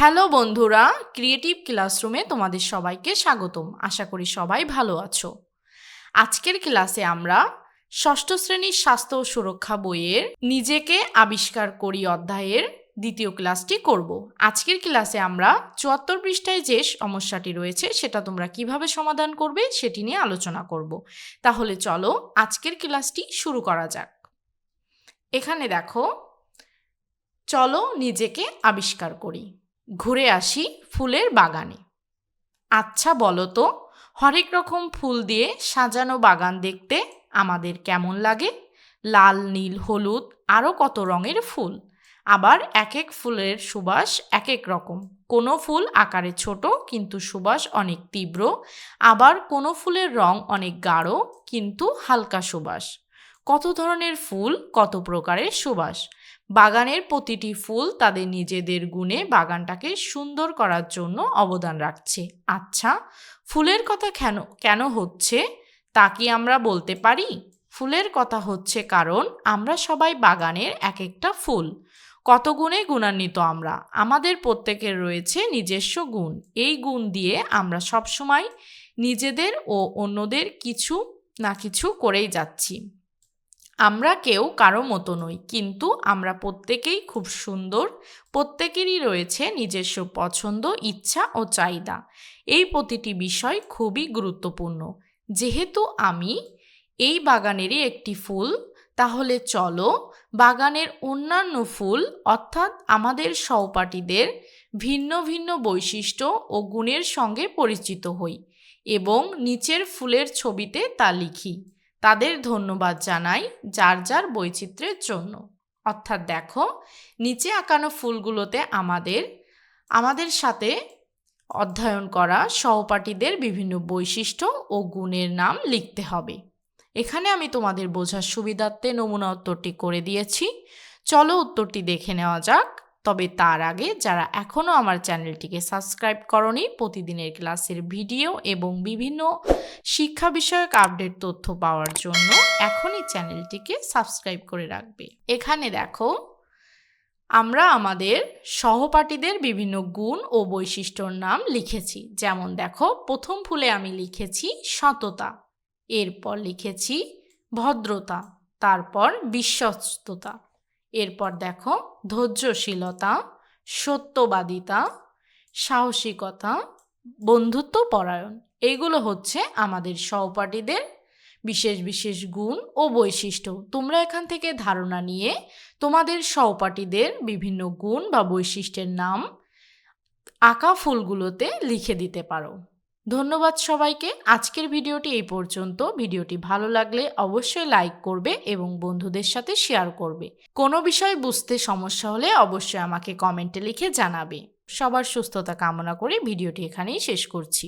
Hello বন্ধুরা creative ক্লাসরুমে তোমাদের সবাইকে স্বাগতম। আশা করি সবাই ভালো আছো। আজকের ক্লাসে আমরা ষষ্ঠ শ্রেণির স্বাস্থ্য ও সুরক্ষা বইয়ের নিজেকে আবিষ্কার করি অধ্যায়ের দ্বিতীয় ক্লাসটি করব। আজকের ক্লাসে আমরা চুয়াত্তর পৃষ্ঠায় যে সমস্যাটি রয়েছে, সেটা তোমরা কীভাবে সমাধান করবে সেটি নিয়ে আলোচনা করব। তাহলে চলো আজকের ক্লাসটি শুরু করা যাক। এখানে দেখো, চলো নিজেকে আবিষ্কার করি। ঘুরে আসি ফুলের বাগানে। আচ্ছা বলো তো, হরেক রকম ফুল দিয়ে সাজানো বাগান দেখতে আমাদের কেমন লাগে? লাল, নীল, হলুদ আরও কত রঙের ফুল? আবার এক এক ফুলের সুবাস এক এক রকম। কোনো ফুল আকারে ছোট, কিন্তু সুবাস অনেক তীব্র। আবার কোনো ফুলের রং অনেক গাঢ়, কিন্তু হালকা সুবাস। কত ধরনের ফুল, কত প্রকারের সুবাস। বাগানের প্রতিটি ফুল তাদের নিজেদের গুণে বাগানটাকে সুন্দর করার জন্য অবদান রাখছে। আচ্ছা ফুলের কথা কেন কেন হচ্ছে তা কি আমরা বলতে পারি? ফুলের কথা হচ্ছে কারণ আমরা সবাই বাগানের এক একটা ফুল। কত গুণে গুণান্বিত আমরা? আমাদের প্রত্যেকের রয়েছে নিজস্ব গুণ। এই গুণ দিয়ে আমরা সবসময় নিজেদের ও অন্যদের কিছু না কিছু করেই যাচ্ছি। আমরা কেউ কারও মতো নই, কিন্তু আমরা প্রত্যেকেই খুব সুন্দর, প্রত্যেকেরই রয়েছে নিজস্ব পছন্দ, ইচ্ছা ও চাহিদা। এই প্রতিটি বিষয় খুবই গুরুত্বপূর্ণ। যেহেতু আমি এই বাগানেরই একটি ফুল, তাহলে চলো বাগানের অন্যান্য ফুল, অর্থাৎ আমাদের সহপাঠীদের ভিন্ন ভিন্ন বৈশিষ্ট্য ও গুণের সঙ্গে পরিচিত হই এবং নিচের ফুলের ছবিতে তা লিখি। তাদের ধন্যবাদ জানাই যার যার বৈচিত্র্যের জন্য। অর্থাৎ দেখো, নিচে আঁকানো ফুলগুলোতে আমাদের আমাদের সাথে অধ্যয়ন করা সহপাঠীদের বিভিন্ন বৈশিষ্ট্য ও গুণের নাম লিখতে হবে। এখানে আমি তোমাদের বোঝার সুবিধার্থে নমুনা উত্তরটি করে দিয়েছি। চলো উত্তরটি দেখে নেওয়া যাক। তবে তার আগে যারা এখনও আমার চ্যানেলটিকে সাবস্ক্রাইব করনি, প্রতিদিনের ক্লাসের ভিডিও এবং বিভিন্ন শিক্ষা বিষয়ক আপডেট তথ্য পাওয়ার জন্য এখনই চ্যানেলটিকে সাবস্ক্রাইব করে রাখবে। এখানে দেখো, আমরা আমাদের সহপাঠীদের বিভিন্ন গুণ ও বৈশিষ্ট্যর নাম লিখেছি। যেমন দেখো, প্রথম ফুলে আমি লিখেছি সততা, এরপর লিখেছি ভদ্রতা, তারপর বিশ্বস্ততা। এরপর দেখো ধৈর্যশীলতা, সত্যবাদিতা, সাহসিকতা, বন্ধুত্ব, পরায়ণ। এইগুলো হচ্ছে আমাদের সহপাঠীদের বিশেষ বিশেষ গুণ ও বৈশিষ্ট্য। তোমরা এখান থেকে ধারণা নিয়ে তোমাদের সহপাঠীদের বিভিন্ন গুণ বা বৈশিষ্ট্যের নাম আঁকা ফুলগুলোতে লিখে দিতে পারো। ধন্যবাদ সবাইকে। আজকের ভিডিওটি এই পর্যন্ত। ভিডিওটি ভালো লাগলে অবশ্যই লাইক করবে এবং বন্ধুদের সাথে শেয়ার করবে। কোনো বিষয় বুঝতে সমস্যা হলে অবশ্যই আমাকে কমেন্টে লিখে জানাবে। সবার সুস্থতা কামনা করে ভিডিওটি এখানেই শেষ করছি।